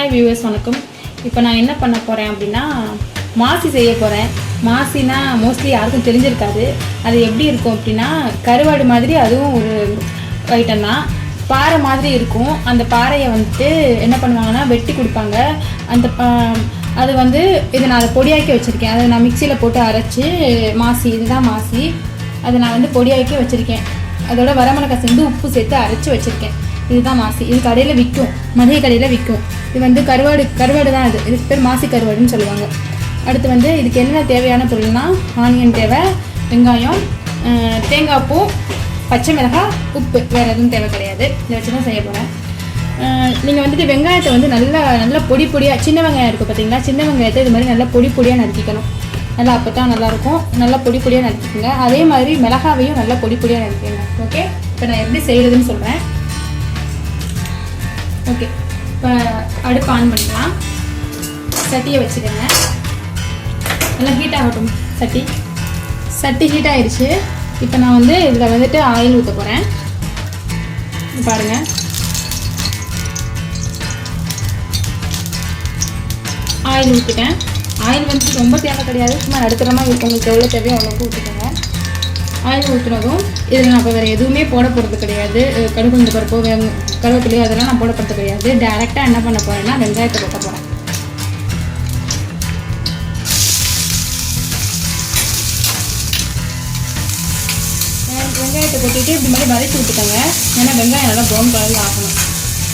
Hi viewers வணக்கம். இப்போ நான் என்ன பண்ண போகிறேன் அப்படின்னா மாசி செய்ய போகிறேன் மாசினா மோஸ்ட்லி யாருக்கும் தெரிஞ்சிருக்காது. அது எப்படி இருக்கும் அப்படின்னா கருவாடு மாதிரி அதுவும் ஒரு ஐட்டம் தான். பாறை மாதிரி இருக்கும். அந்த பாறையை வந்துட்டு என்ன பண்ணுவாங்கன்னா வெட்டி கொடுப்பாங்க. அந்த பா- அது வந்து இதை நான் அதை பொடியாக்கி வச்சுருக்கேன். அதை நான் மிக்சியில் போட்டு அரைச்சி மாசி இதுதான் மாசி. அதை நான் வந்து பொடியாக்கி வச்சுருக்கேன். அதோட வரமிளகாய் சேர்ந்து உப்பு சேர்த்து அரைச்சி வச்சுருக்கேன். இதுதான் மாசி. இது கடையில் விற்கும் மளிகை கடையில் விற்கும் இது வந்து கருவாடு கருவாடு தான் இது இதுக்கு பேர் மாசி கருவாடுன்னு சொல்லுவாங்க. அடுத்து வந்து இதுக்கு என்ன தேவையான பொருள்னா ஆனியன் தேவை வெங்காயம் தேங்காய் பூ பச்சை மிளகாய் உப்பு. வேறு எதுவும் தேவை கிடையாது. இதை வச்சு தான் செய்ய போகிறேன் நீங்கள் வந்துட்டு வெங்காயத்தை வந்து நல்லா நல்லா பொடி பொடியாக சின்ன வெங்காயம் இருக்குது பார்த்தீங்களா சின்ன வெங்காயத்தை இது மாதிரி நல்லா பொடி பொடியாக நறுக்கிக்கணும். நல்லா அப்போ தான் நல்லாயிருக்கும். நல்லா பொடி பொடியாக நறுக்கிக்கோங்க. அதே மாதிரி மிளகாவையும் நல்லா பொடி பொடியாக நறுக்கிங்க ஓகே இப்போ நான் எப்படி செய்கிறதுன்னு சொல்கிறேன் ஓகே இப்போ அடுப்பு ஆன் பண்ணிக்கலாம். சட்டியை வச்சுக்கோங்க. நல்லா ஹீட் ஆகட்டும் சட்டி. சட்டி ஹீட் ஆயிடுச்சு இப்போ நான் வந்து இதில் வந்துட்டு ஆயில் ஊற்ற போகிறேன் பாருங்கள் ஆயில் ஊற்றிட்டேன் ஆயில் வந்து ரொம்ப தேவை கிடையாது சும்மா நடுத்தரமாக உங்களுக்கு எவ்வளோ தேவையோ அவ்வளோக்கு ஊற்றிக்கோங்க ஆயில் ஊற்றுனதும் இதில் நான் இப்போ வேறு எதுவுமே போட போகிறது கிடையாது. அஹ் பருப்போ பருப்பு வெங்க கருவேப்பிலையோ அதெல்லாம் நான் போட போகிறது கிடையாது. டேரெக்டாக என்ன பண்ண போகிறேன்னா வெங்காயத்தை போட்ட போகிறேன் வெங்காயத்தை கொட்டிட்டு இப்படி மாதிரி வதக்கி விட்டுக்கோங்க. ஏன்னா வெங்காயம் நல்லா ப்ரௌன் கலரில் ஆகணும்.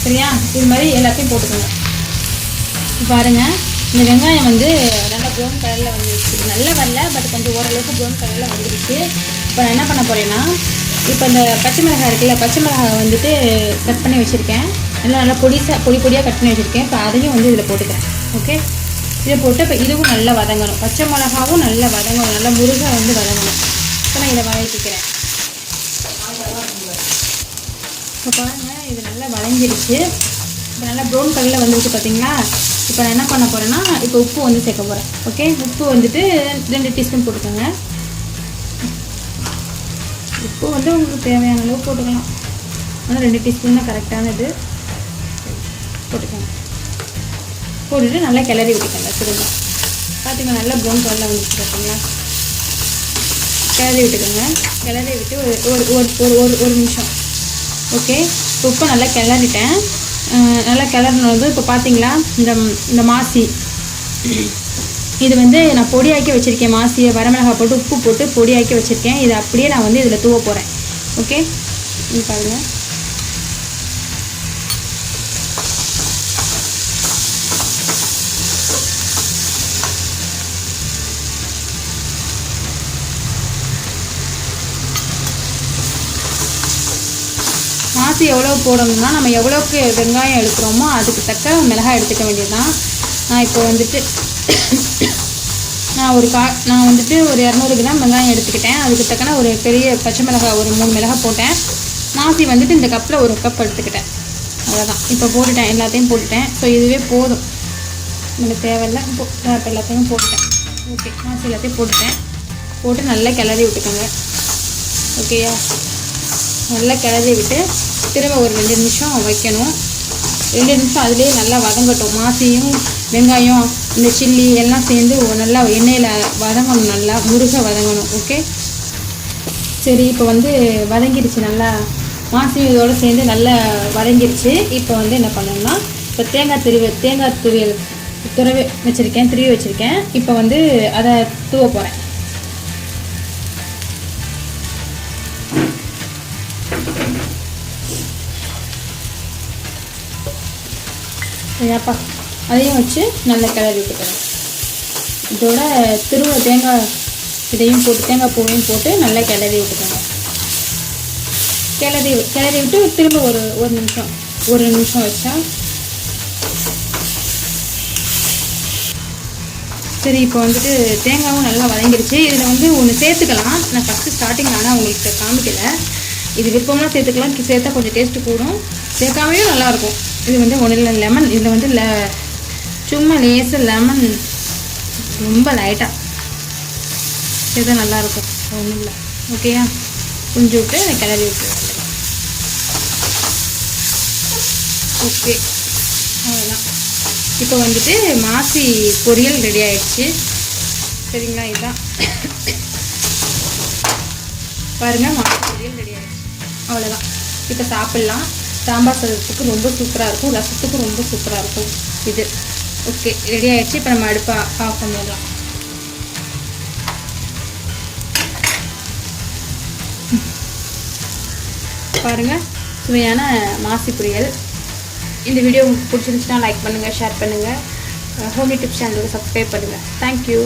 சரியா? இது மாதிரி எல்லாத்தையும் போட்டுக்கோங்க. பாருங்க. இந்த வெங்காயம் வந்து நல்லா ப்ரௌன் கலரில் வந்துருச்சு. நல்லா வரல பட் கொஞ்சம் ஓரளவுக்கு ப்ரௌன் கலரில் வந்துருச்சு. இப்போ நான் என்ன பண்ண போகிறேன்னா இப்போ இந்த பச்சை மிளகாய் இருக்குல்ல பச்சை மிளகாய் வந்துட்டு கட் பண்ணி வச்சுருக்கேன். நல்லா நல்லா பொடிசாக பொடி பொடியாக கட் பண்ணி வச்சுருக்கேன். இப்போ அதையும் வந்து இதில் போட்டுக்கிறேன். ஓகே இதை போட்டு இப்போ இதுவும் நல்லா வதங்கணும். பச்சை மிளகாவும் நல்லா வதங்கணும். நல்லா முருகை வந்து வதங்கணும். இப்போ நான் இதை வதக்கிக்கிறேன். இப்போ பாருங்கள் இது நல்லா வளைஞ்சிருச்சு இப்போ நல்லா ப்ரௌன் கலரில் வந்துருக்கு பார்த்தீங்களா? இப்போ நான் என்ன பண்ண போகிறேன்னா இப்போ உப்பு வந்து சேர்க்க போகிறேன் ஓகே உப்பு வந்துட்டு ரெண்டு டீஸ்பூன் போட்டுக்கோங்க. உப்பு வந்து உங்களுக்கு தேவையான அளவு போட்டுக்கலாம். ஆனால் ரெண்டு டீஸ்பூன் தான் கரெக்டானது போட்டுக்கோங்க. போட்டுட்டு நல்லா கிளறி விட்டுக்கோங்க திரும்ப பார்த்தீங்கன்னா நல்லா ப்ரௌன் கலரில் வந்துச்சு பார்த்தீங்களா கிளறி விட்டுக்கோங்க. கிளறி விட்டு ஒரு ஒரு ஒரு ஒரு ஒரு ஒரு நிமிஷம். ஓகே உப்பை நல்லா கிளறிட்டேன். நல்லா கிளறினது இப்போ பார்த்தீங்களா இந்த இந்த மாசி. இது வந்து நான் பொடியாக்கி வச்சுருக்கேன். மாசியை வரமிளகாய் போட்டு உப்பு போட்டு பொடியாக்கி வச்சுருக்கேன். இதை அப்படியே நான் வந்து இதில் தூவ போகிறேன் ஓகே பாருங்கள் மாசி எவ்வளோ போடணும்னா நம்ம எவ்வளோக்கு வெங்காயம் எடுக்கிறோமோ அதுக்கு தக்க மிளகாய் எடுத்துக்க வேண்டியதுதான். நான் இப்போ வந்துட்டு நான் ஒரு கா நான் வந்துட்டு ஒரு இரநூறு கிராம் வெங்காயம் எடுத்துக்கிட்டேன். அதுக்கு தக்கன ஒரு பெரிய பச்சை மிளகாய் ஒரு மூணு மிளகாய் போட்டேன். மாசி வந்துட்டு இந்த கப்பில் ஒரு கப் எடுத்துக்கிட்டேன். அவ்வளோதான் இப்போ போட்டுட்டேன். எல்லாத்தையும் போட்டுட்டேன். ஸோ இதுவே போதும். எனக்கு தேவையில்லை. இப்போ எல்லாத்தையும் போட்டுட்டேன். ஓகே மாசி எல்லாத்தையும் போட்டுட்டேன். போட்டு நல்லா கிளறி விட்டுக்கோங்க. ஓகேயா நல்லா கிளறி விட்டு திரும்ப ஒரு ரெண்டு நிமிஷம் வைக்கணும். ரெண்டு நிமிஷம் அதுலேயே நல்லா வதங்கட்டும். மாசியும் வெங்காயம் இந்த சில்லி எல்லாம் சேர்ந்து நல்லா எண்ணெயில் வதங்கணும் நல்லா முருக வதங்கணும் ஓகே சரி இப்போ வந்து வதங்கிடுச்சு நல்லா மாசியும் இதோட சேர்ந்து நல்லா வதங்கிடுச்சு இப்போ வந்து என்ன பண்ணணும்னா இப்போ தேங்காய் திருவி தேங்காய் துருவியல் துறவி வச்சுருக்கேன் திருவி வச்சுருக்கேன். இப்போ வந்து அதை தூவ போகிறேன் சரியாப்பா அதையும் வச்சு நல்லா கிளறி விட்டுக்கிறேன் இதோட திருவ தேங்காய் இதையும் போட்டு தேங்காய் பூவையும் போட்டு நல்லா கிளறி விட்டுக்கோங்க கிளறி கிளறி விட்டு திரும்ப ஒரு ஒரு நிமிஷம் ஒரு நிமிஷம் வச்சா சரி இப்போ வந்துட்டு தேங்காயும் நல்லா வதங்கிருச்சு இதில் வந்து ஒன்று சேர்த்துக்கலாம். நான் ஃபஸ்ட்டு ஸ்டார்டிங் ஆனால் உங்களுக்கு காமிக்கல. இது விருப்பமாக சேர்த்துக்கலாம். சேர்த்தா கொஞ்சம் டேஸ்ட்டு கூடும். சேர்க்காமையும் நல்லாயிருக்கும் இது வந்து ஒன்றில் லெமன் இதில் வந்து ல சும்மா லேசாக லெமன். ரொம்ப லைட்டாக சேர்த்தா நல்லாயிருக்கும் ஒன்றும் இல்லை. ஓகேயா புரிஞ்சு விட்டு அதை கிளறி விட்டு ஓகே அவ்வளோதான் இப்போ வந்துட்டு மாசி பொரியல் ரெடி ஆயிடுச்சு. சரிங்களா? இதுதான் பாருங்கள் மாசி பொரியல் ரெடி ஆயிடுச்சு. அவ்வளோதான் இப்போ சாப்பிட்லாம். சாம்பார் சாதத்துக்கு ரொம்ப சூப்பராக இருக்கும். ரசத்துக்கு ரொம்ப சூப்பராக இருக்கும். இது. ஓகே ரெடி ஆயிடுச்சு. இப்போ நம்ம அடுப்பை ஆஃப் பண்ணிடலாம். பாருங்கள் சுவையான மாசி புரியல். இந்த வீடியோ உங்களுக்கு பிடிச்சிருந்துச்சுன்னா லைக் பண்ணுங்கள் ஷேர் பண்ணுங்கள் ஹோம்லி டிப்ஸ் சேனலுக்கு சப்ஸ்கிரைப் பண்ணுங்கள் தேங்க்யூ